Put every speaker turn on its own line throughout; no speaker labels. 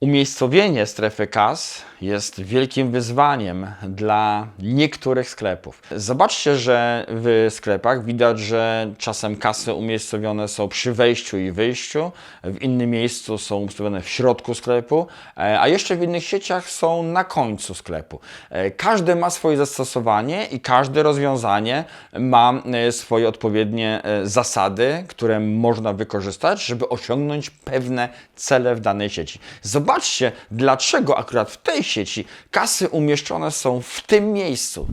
Umiejscowienie strefy kas jest wielkim wyzwaniem dla niektórych sklepów. Zobaczcie, że w sklepach widać, że czasem kasy umiejscowione są przy wejściu i wyjściu, w innym miejscu są umiejscowione w środku sklepu, e, a jeszcze w innych sieciach są na końcu sklepu. E, Każde ma swoje zastosowanie i każde rozwiązanie ma e, swoje odpowiednie zasady, które można wykorzystać, żeby osiągnąć pewne cele w danej sieci. Zobaczcie, dlaczego akurat w tej sieci kasy umieszczone są w tym miejscu.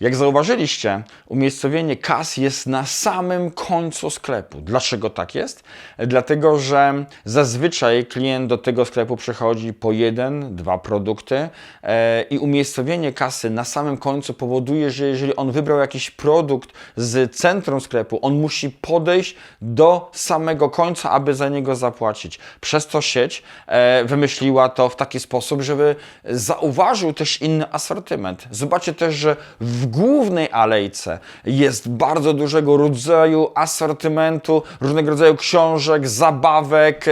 Jak zauważyliście, umiejscowienie kas jest na samym końcu sklepu. Dlaczego tak jest? Dlatego, że zazwyczaj klient do tego sklepu przychodzi po jeden, dwa produkty e, i umiejscowienie kasy na samym końcu powoduje, że jeżeli on wybrał jakiś produkt z centrum sklepu, on musi podejść do samego końca, aby za niego zapłacić. Przez to sieć e, wymyśliła to w taki sposób, żeby zauważył też inny asortyment. Zobaczcie też, że w głównej alejce jest bardzo dużego rodzaju asortymentu, różnego rodzaju książek, zabawek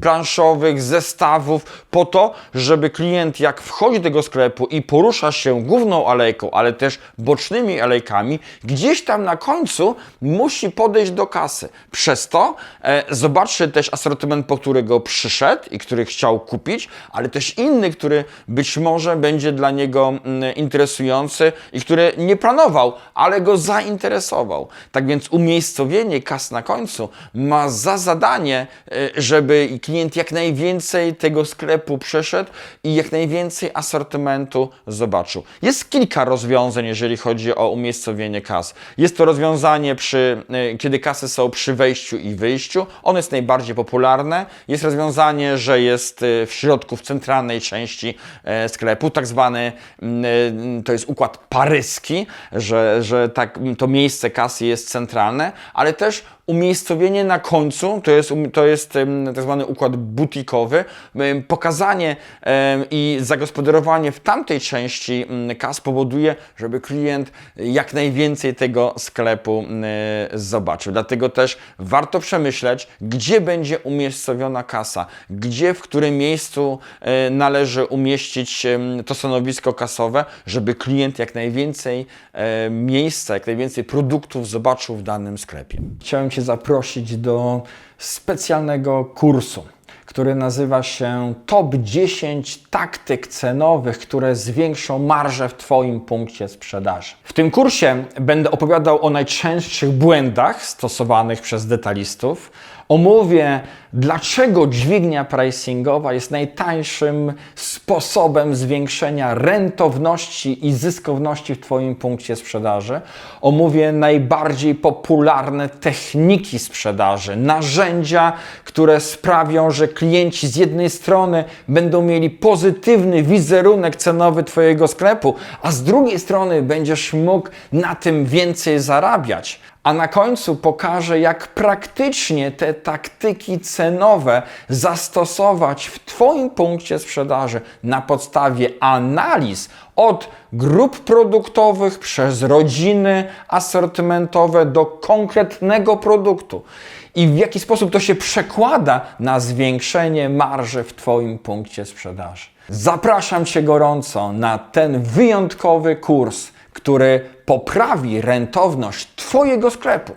planszowych, zestawów, po to, żeby klient jak wchodzi do tego sklepu i porusza się główną alejką, ale też bocznymi alejkami, gdzieś tam na końcu musi podejść do kasy. Przez to e, zobaczcie też asortyment, po którego przyszedł i który chciał kupić, ale też inny, który być może będzie dla niego interesujący i który nie planował, ale go zainteresował. Tak więc umiejscowienie kas na końcu ma za zadanie, e, żeby klient jak najwięcej tego sklepu przeszedł i jak najwięcej asortymentu zobaczył. Jest kilka rozwiązań, jeżeli chodzi o umiejscowienie kas. Jest to rozwiązanie, przy, e, kiedy kasy są przy wejściu i wyjściu. Ono jest najbardziej popularne. Jest rozwiązanie, że jest e, w środku, w centralnej części sklepu, tak zwany, mm, to jest układ paryski, że, że tak, to miejsce kasy jest centralne, ale też umiejscowienie na końcu, to jest, um- to jest tak zwany układ butikowy, pokazanie i zagospodarowanie w tamtej części mm, kas powoduje, żeby klient jak najwięcej tego sklepu zobaczył. Dlatego też warto przemyśleć, gdzie będzie umiejscowiona kasa, gdzie, w którym miejscu e, należy umieścić to stanowisko kasowe, żeby klient jak najwięcej e, miejsca, jak najwięcej produktów zobaczył w danym sklepie. Chciałem Cię zaprosić do specjalnego kursu, który nazywa się Top 10 taktyk cenowych, które zwiększą marżę w Twoim punkcie sprzedaży. W tym kursie będę opowiadał o najczęstszych błędach stosowanych przez detalistów. Omówię, dlaczego dźwignia pricingowa jest najtańszym sposobem zwiększenia rentowności i zyskowności w Twoim punkcie sprzedaży. Omówię najbardziej popularne techniki sprzedaży, narzędzia, które sprawią, że klienci z jednej strony będą mieli pozytywny wizerunek cenowy Twojego sklepu, a z drugiej strony będziesz mógł na tym więcej zarabiać. A na końcu pokażę, jak praktycznie te taktyki cenowe zastosować w Twoim punkcie sprzedaży na podstawie analiz od grup produktowych przez rodziny asortymentowe do konkretnego produktu. I w jaki sposób to się przekłada na zwiększenie marży w Twoim punkcie sprzedaży. Zapraszam Cię gorąco na ten wyjątkowy kurs który poprawi rentowność Twojego sklepu.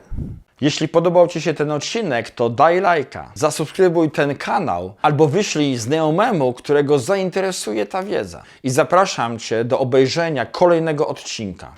Jeśli podobał Ci się ten odcinek, to daj lajka, zasubskrybuj ten kanał albo wyślij znajomemu, którego zainteresuje ta wiedza. I zapraszam Cię do obejrzenia kolejnego odcinka.